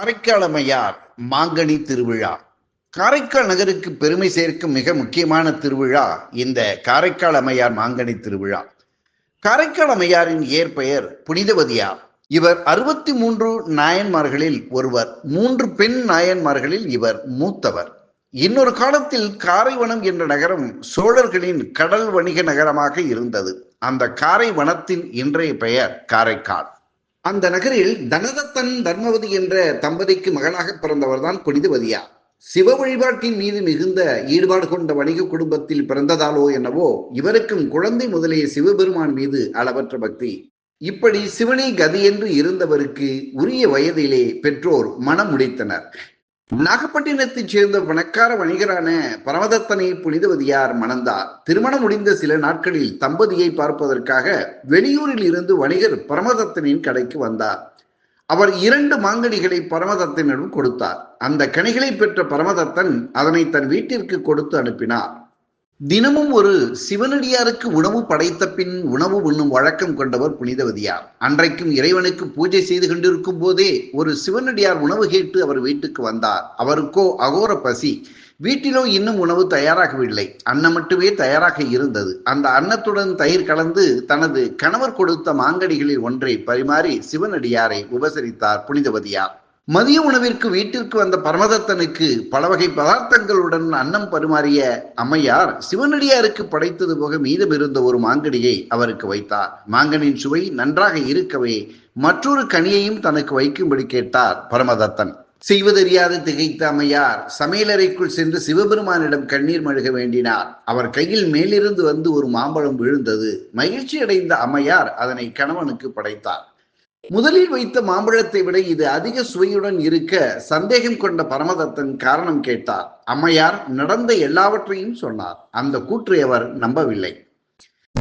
காரைக்கால் மாங்கனி திருவிழா. காரைக்கால் நகருக்கு பெருமை சேர்க்கும் மிக முக்கியமான திருவிழா இந்த காரைக்கால் அம்மையார் மாங்கனி திருவிழா. காரைக்கால் அம்மையாரின் இயற்பெயர் புனிதவதியார். இவர் அறுபத்தி மூன்று நாயன்மார்களில் ஒருவர் மூன்று பெண் நாயன்மார்களில் இவர் மூத்தவர். இன்னொரு காலத்தில் காரைவனம் என்ற நகரம் சோழர்களின் கடல் வணிக நகரமாக இருந்தது. அந்த காரை வனத்தின் இன்றைய பெயர் காரைக்கால். அந்த நகரில் தனதத்தன் தர்மவதி என்ற தம்பதிக்கு மகனாக பிறந்தவர்தான் புனிதவதியா சிவ வழிபாட்டின் மீது மிகுந்த ஈடுபாடு கொண்ட வணிக குடும்பத்தில் பிறந்ததாலோ என்னவோ இவருக்கும் குழந்தை முதலிய சிவபெருமான் மீது அளவற்ற பக்தி. இப்படி சிவனே கதி என்று இருந்தவருக்கு உரிய வயதிலே பெற்றோர் மனம் முடித்தனர். நாகப்பட்டினத்தைச் சேர்ந்த பணக்கார வணிகரான பரமதத்தனை புனிதவதியார் மணந்தார். திருமணம் முடிந்த சில நாட்களில் தம்பதியை பார்ப்பதற்காக வெளியூரில் இருந்து வணிகர் பரமதத்தனின் கடைக்கு வந்தார். அவர் இரண்டு மாங்கனிகளை பரமதத்தனிடம் கொடுத்தார். அந்த கனிகளை பெற்ற பரமதத்தன் அதனை தன் வீட்டிற்கு கொடுத்து அனுப்பினார். தினமும் ஒரு சிவனடியாருக்கு உணவு படைத்த பின் உணவு உண்ணும் வழக்கம் கொண்டவர் புனிதவதியார். அன்றைக்கும் இறைவனுக்கு பூஜை செய்து கொண்டிருக்கும் போதே ஒரு சிவனடியார் உணவு கேட்டு அவர் வீட்டுக்கு வந்தார். அவருக்கோ அகோர பசி. வீட்டிலோ இன்னும் உணவு தயாராகவில்லை. அன்னம் மட்டுமே தயாராக இருந்தது. அந்த அன்னத்துடன் தயிர் கலந்து தனது கணவர் கொடுத்த மாங்கடிகளில் ஒன்றை பரிமாறி சிவனடியாரை உபசரித்தார் புனிதவதியார். மதிய உணவிற்கு வீட்டிற்கு வந்த பரமதத்தனுக்கு பல வகை பதார்த்தங்களுடன் அன்னம் பரிமாறிய அம்மையார் சிவனடியாருக்கு படைத்தது போக மீதம் இருந்த ஒரு மாங்கனியை அவருக்கு வைத்தார். மாங்கனின் சுவை நன்றாக இருக்கவே மற்றொரு கனியையும் தனக்கு வைக்கும்படி கேட்டார் பரமதத்தன். செய்வதறியாது திகைத்த அம்மையார் சமையலறைக்குள் சென்று சிவபெருமானிடம் கண்ணீர் மழுக வேண்டினார். அவர் கையில் மேலிருந்து வந்து ஒரு மாம்பழம் விழுந்தது. மகிழ்ச்சி அடைந்த அம்மையார் அதனை கணவனுக்கு படைத்தார். முதலில் வைத்த மாம்பழத்தை விட இது அதிக சுவையுடன் இருக்க சந்தேகம் கொண்ட பரமதத்தன் காரணம் கேட்டார். அம்மையார் நடந்த எல்லாவற்றையும் சொன்னார். அந்த கூற்றை அவர் நம்பவில்லை.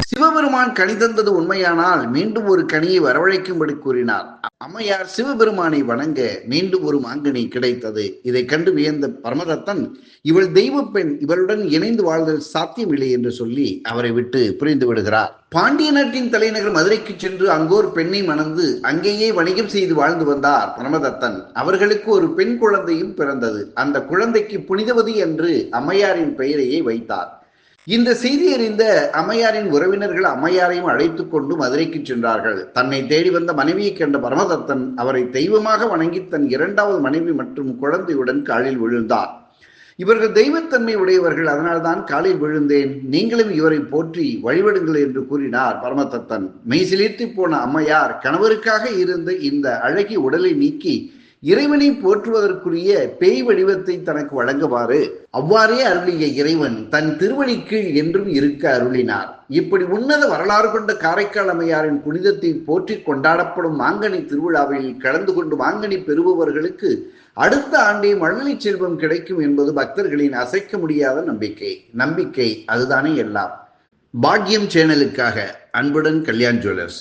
சிவபெருமான் கனி தந்தது உண்மையானால் மீண்டும் ஒரு கனியை வரவழைக்கும்படி கூறினார். அம்மையார் சிவபெருமானை வணங்க மீண்டும் ஒரு மாங்கனி கிடைத்தது. இதை கண்டு வியந்த பரமதத்தன் இவள் தெய்வ பெண் இவளுடன் இணைந்து வாழ்தல் சாத்தியமில்லை என்று சொல்லி அவரை விட்டு புரிந்து விடுகிறார். பாண்டிய நாட்டின் தலைநகர் மதுரைக்கு சென்று அங்கோர் பெண்ணை மணந்து அங்கேயே வணிகம் செய்து வாழ்ந்து வந்தார் பரமதத்தன். அவர்களுக்கு ஒரு பெண் குழந்தையும் பிறந்தது. அந்த குழந்தைக்கு புனிதவதி என்று அம்மையாரின் பெயரையே வைத்தார். இந்த செய்தி அறிந்த அம்மையாரின் உறவினர்கள் அம்மையாரையும் அழைத்துக் கொண்டு மதுரைக்கு சென்றார்கள். தன்னை தேடி வந்த மனைவியை கண்ட பரமதத்தன் அவரை தெய்வமாக வணங்கி தன் இரண்டாவது மனைவி மற்றும் குழந்தையுடன் காலில் விழுந்தார். இவர்கள் தெய்வத்தன்மை உடையவர்கள் அதனால்தான் காலில் விழுந்தேன். நீங்களும் இவரை போற்றி வழிபடுங்கள் என்று கூறினார் பரமதத்தன். மெய்சிலிர்த்து போன அம்மையார் கணவருக்காக இருந்த இந்த அழகி உடலை நீக்கி இறைவனை போற்றுவதற்குரிய பேய் வடிவத்தை தனக்கு வழங்குமாறு அவ்வாறே அருளிய இறைவன் தன் திருவடி கீழ் என்றும் இருக்க அருளினார். இப்படி உன்னத வரலாறு கொண்ட காரைக்கால் அம்மையாரின் புனிதத்தை போற்றி கொண்டாடப்படும் மாங்கனி திருவிழாவில் கலந்து கொண்டு மாங்கனி பெறுபவர்களுக்கு அடுத்த ஆண்டே மழலை செல்வம் கிடைக்கும் என்பது பக்தர்களின் அசைக்க முடியாத நம்பிக்கை. நம்பிக்கை அதுதானே எல்லாம். பாக்யம் சேனலுக்காக அன்புடன் கல்யாண் ஜுவல்லர்ஸ்.